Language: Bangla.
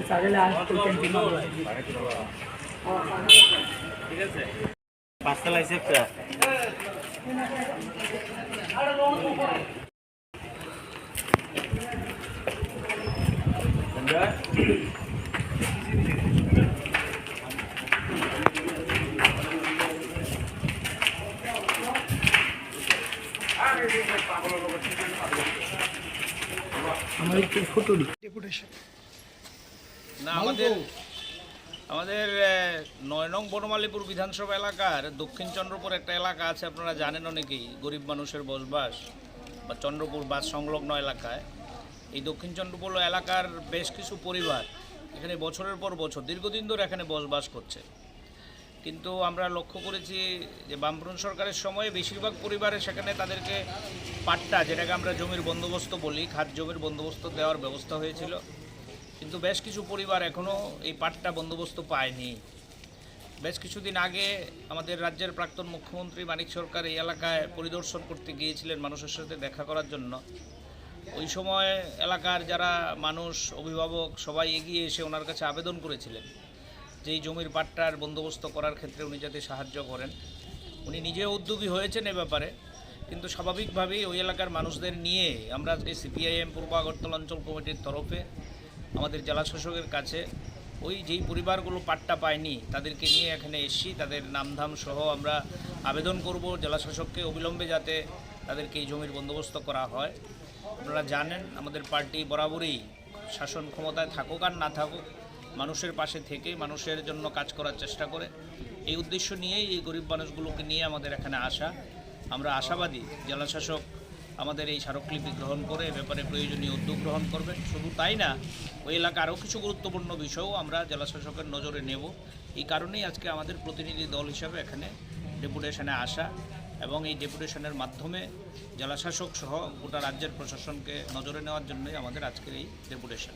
চাইলে আর তুই ক্যান্টিন পাঁচতলা হিসেব একটা ফটো দি না আমাদের আমাদের নয় নং বনমালীপুর বিধানসভা এলাকার দক্ষিণ চন্দ্রপুর একটা এলাকা আছে আপনারা জানেন অনেকেই গরিব মানুষের বসবাস বা চন্দ্রপুর বাস সংলগ্ন এলাকায়। এই দক্ষিণ চন্দ্রপুর এলাকার বেশ কিছু পরিবার এখানে বছরের পর বছর দীর্ঘদিন ধরে এখানে বসবাস করছে। কিন্তু আমরা লক্ষ্য করেছি যে বামফ্রন্ট সরকারের সময়ে বেশিরভাগ পরিবারে সেখানে তাদেরকে পাট্টা যেটাকে আমরা জমির বন্দোবস্ত বলি খাত জমির বন্দোবস্ত দেওয়ার ব্যবস্থা হয়েছিল। কিন্তু বেশ কিছু পরিবার এখনও এই পাট্টা বন্দোবস্ত পায়নি। বেশ কিছুদিন আগে আমাদের রাজ্যের প্রাক্তন মুখ্যমন্ত্রী মানিক সরকার এই এলাকায় পরিদর্শন করতে গিয়েছিলেন মানুষের সাথে দেখা করার জন্য। ওই সময় এলাকার যারা মানুষ, অভিভাবক, সবাই এগিয়ে এসে ওনার কাছে আবেদন করেছিলেন যে জমির পাট্টার বন্দোবস্ত করার ক্ষেত্রে উনি যাতে সাহায্য করেন। উনি নিজে উদ্যোগী হয়েছেন এ ব্যাপারে, কিন্তু স্বাভাবিকভাবেই ওই এলাকার মানুষদের নিয়ে আমরা আজকে সিপিআইএম পূর্ব আগরতলা অঞ্চল কমিটির তরফে আমাদের জেলা শাসকের কাছে ওই যেই পরিবারগুলো পাট্টা পায়নি, তাদেরকে নিয়ে এখানে এসছি, তাদের নামধাম সহ আমরা আবেদন করব জেলা শাসককে অবিলম্বে যাতে তাদেরকে এই জমির বন্দোবস্ত করা হয়। আপনারা জানেন, আমাদের পার্টি বরাবরই শাসন ক্ষমতায় থাকুক আর না থাকুক, মানুষের পাশে থেকে মানুষের জন্য কাজ করার চেষ্টা করে। এই উদ্দেশ্য নিয়েই এই গরিব মানুষগুলোকে নিয়ে আমাদের এখানে আসা। আমরা আশাবাদী জেলা শাসক আমাদের এই স্মারকলিপি গ্রহণ করে এ ব্যাপারে প্রয়োজনীয় উদ্যোগ গ্রহণ করবেন শুধু তাই না ওই এলাকার আরও কিছু গুরুত্বপূর্ণ বিষয়ও আমরা জেলাশাসকের নজরে নেব। এই কারণেই আজকে আমাদের প্রতিনিধি দল হিসাবে এখানে ডেপুটেশনে আসা এবং এই ডেপুটেশনের মাধ্যমে জেলাশাসক সহ গোটা রাজ্যের প্রশাসনকে নজরে নেওয়ার জন্যই আমাদের আজকের এই ডেপুটেশন।